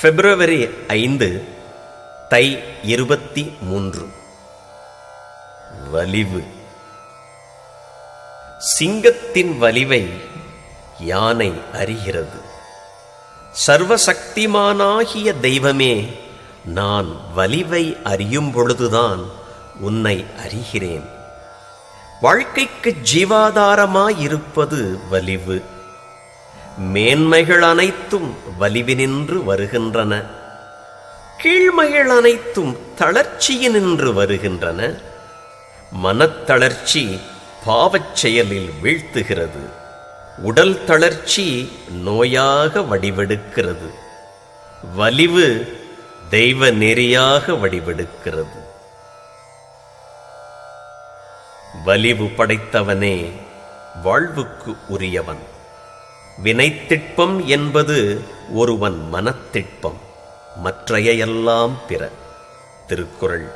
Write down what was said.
பிப்ரவரி ஐந்து தை இருபத்தி மூன்று. வலிவு. சிங்கத்தின் வலிவை யானை அறிகிறது. சர்வசக்திமானாகிய தெய்வமே நான் வலிவை அறியும் பொழுதுதான் உன்னை அறிகிறேன். வாழ்க்கைக்கு ஜீவாதாரமாயிருப்பது வலிவு. மேன்மைகள் அனைத்தும் வலிவினின்று வருகின்றன. கீழ்மைகள் அனைத்தும் தளர்ச்சியினின்று வருகின்றன. மனத்தளர்ச்சி பாவச் செயலில் வீழ்த்துகிறது. உடல் தளர்ச்சி நோயாக வடிவெடுக்கிறது. வலிவு தெய்வ நெறியாக வடிவெடுக்கிறது. வலிவு படைத்தவனே வாழ்வுக்கு உரியவன். வினைத்திட்பம் என்பது ஒருவன் மனத்திட்பம் மற்றையெல்லாம் பிற. திருக்குறள்.